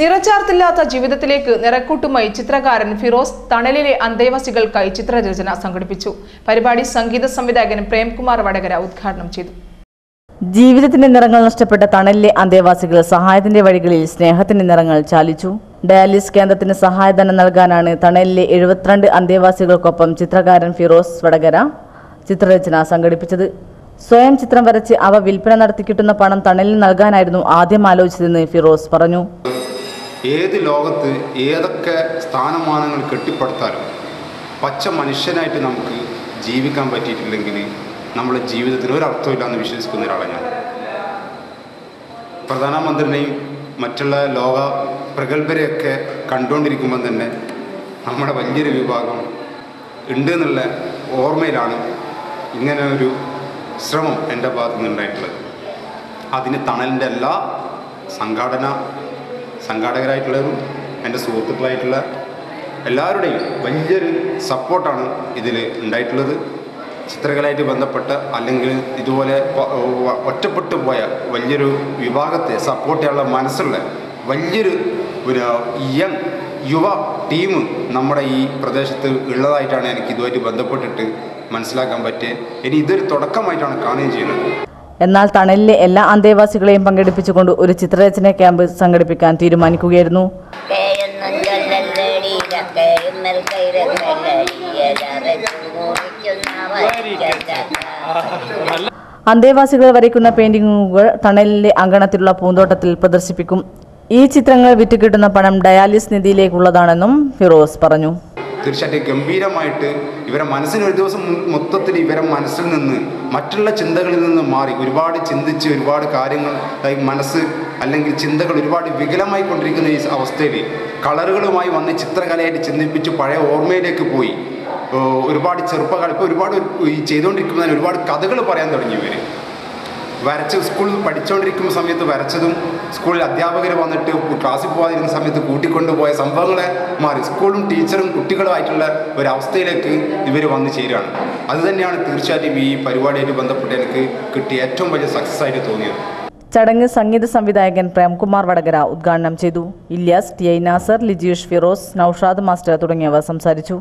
നിറച്ചാർത്തില്ലാത്ത ജീവിതത്തിലേക്ക് നിറക്കൂട്ടുമായി ചിത്രകാരൻ ഫിറോസ് തണലിലെ അന്തേവാസികൾക്കായി ചിത്രരചന സംഘടിപ്പിച്ചു. പരിപാടി സംഗീത സംവിധായകൻ പ്രേംകുമാർ വടകര ഉദ്ഘാടനം ചെയ്തു. ജീവിതത്തിന്റെ നിറങ്ങൾ നഷ്ടപ്പെട്ട തണലിലെ അന്തേവാസികൾ സഹായത്തിന്റെ വഴികളിൽ സ്നേഹത്തിന്റെ നിറങ്ങൾ ചാലിച്ചു. ഡയാലിസ് കേന്ദ്രത്തിന് സഹായധനം നൽകാനാണ് തണലിലെ എഴുപത്തിരണ്ട് അന്തേവാസികൾക്കൊപ്പം ചിത്രകാരൻ ഫിറോസ് വടകര ചിത്രരചന സംഘടിപ്പിച്ചത്. സ്വയം ചിത്രം വരച്ച് അവ വിൽപ്പന നടത്തി കിട്ടുന്ന പണം തണലിന് നൽകാനായിരുന്നു ആദ്യം ആലോചിച്ചതെന്ന് ഫിറോസ് പറഞ്ഞു. ഏത് ലോകത്ത് ഏതൊക്കെ സ്ഥാനമാനങ്ങൾ കെട്ടിപ്പടുത്താലും പച്ച മനുഷ്യനായിട്ട് നമുക്ക് ജീവിക്കാൻ പറ്റിയിട്ടില്ലെങ്കിൽ നമ്മുടെ ജീവിതത്തിന് ഒരർത്ഥമില്ല എന്ന് വിശ്വസിക്കുന്ന ഒരാളാണ് ഞാൻ. പ്രധാനമന്ത്രിനെയും മറ്റുള്ള ലോക പ്രഗത്ഭരെയൊക്കെ കണ്ടുകൊണ്ടിരിക്കുമ്പം തന്നെ നമ്മുടെ വലിയൊരു വിഭാഗം ഉണ്ട് എന്നുള്ള ഓർമ്മയിലാണ് ഇങ്ങനെ ഒരു ശ്രമം എന്റെ ഭാഗത്തു നിന്നുണ്ടായിട്ടുള്ളത് അതിന് തണലിന്റെ എല്ലാ സംഘാടന സംഘാടകരായിട്ടുള്ളവരും എന്റെ സുഹൃത്തുക്കളായിട്ടുള്ള എല്ലാവരുടെയും വലിയൊരു സപ്പോർട്ടാണ് ഇതിൽ ഉണ്ടായിട്ടുള്ളത്. ചിത്രകലയായിട്ട് ബന്ധപ്പെട്ട അല്ലെങ്കിൽ ഇതുപോലെ ഒറ്റപ്പെട്ടു പോയ വലിയൊരു വിഭാഗത്തെ സപ്പോർട്ട് ചെയ്യാനുള്ള മനസ്സുള്ള വലിയൊരു ഒരു യങ് യുവ ടീം നമ്മുടെ ഈ പ്രദേശത്ത് ഉള്ളതായിട്ടാണ് എനിക്ക് ഇതുമായിട്ട് ബന്ധപ്പെട്ടിട്ട് മനസ്സിലാക്കാൻ പറ്റിയത് ഇനി ഇതൊരു തുടക്കമായിട്ടാണ് കാണുകയും ചെയ്യുന്നത്. എന്നാൽ തണലിലെ എല്ലാ അന്തേവാസികളെയും പങ്കെടുപ്പിച്ചുകൊണ്ട് ഒരു ചിത്രരചന ക്യാമ്പ് സംഘടിപ്പിക്കാൻ തീരുമാനിക്കുകയായിരുന്നു. അന്തേവാസികൾ വരയ്ക്കുന്ന പെയിന്റിങ്ങുകൾ തണലിലെ അങ്കണത്തിലുള്ള പൂന്തോട്ടത്തിൽ പ്രദർശിപ്പിക്കും. ഈ ചിത്രങ്ങൾ വിറ്റുകിട്ടുന്ന പണം ഡയാലിസ് നിധിയിലേക്കുള്ളതാണെന്നും ഫിറോസ് പറഞ്ഞു. തീർച്ചയായിട്ടും ഗംഭീരമായിട്ട് ഇവരെ മനസ്സിന് ഒരു ദിവസം മൊത്തത്തിൽ ഇവരെ മനസ്സിൽ നിന്ന് മറ്റുള്ള ചിന്തകളിൽ നിന്ന് മാറി ഒരുപാട് ചിന്തിച്ച് ഒരുപാട് കാര്യങ്ങൾ മനസ്സ് അല്ലെങ്കിൽ ചിന്തകൾ ഒരുപാട് വികലമായി കൊണ്ടിരിക്കുന്ന ഈ അവസ്ഥയിൽ കളറുകളുമായി വന്ന് ചിത്രകലയായിട്ട് ചിന്തിപ്പിച്ച് പഴയ ഓർമ്മയിലേക്ക് പോയി. ഒരുപാട് ചെറുപ്പകാലം ഇപ്പോൾ ഒരുപാട് ഈ ചെയ്തുകൊണ്ടിരിക്കുന്നതിന് ഒരുപാട് കഥകൾ പറയാൻ തുടങ്ങി ഇവർ വരച്ച് സ്കൂളിൽ പഠിച്ചുകൊണ്ടിരിക്കുന്ന സമയത്ത് വരച്ചതും സ്കൂളിൽ അധ്യാപകർ വന്നിട്ട് ക്ലാസ്സിൽ പോകാതിരുന്ന സമയത്ത് കൂട്ടിക്കൊണ്ടുപോയ സംഭവങ്ങളെ മാറി സ്കൂളും ടീച്ചറും കുട്ടികളുമായിട്ടുള്ള ഒരു അവസ്ഥയിലേക്ക് ഇവർ വന്നു ചേരുകയാണ് അതുതന്നെയാണ് തീർച്ചയായിട്ടും ഈ പരിപാടിയായിട്ട് ബന്ധപ്പെട്ട് എനിക്ക് കിട്ടിയ ഏറ്റവും വലിയ സക്സസ് ആയിട്ട് തോന്നിയത്. ചടങ്ങ് സംഗീത സംവിധായകൻ പ്രേംകുമാർ വടകര ഉദ്ഘാടനം ചെയ്തു. Ilyas T I Nasar Lijeesh Firoz Noushad master തുടങ്ങിയവർ സംസാരിച്ചു.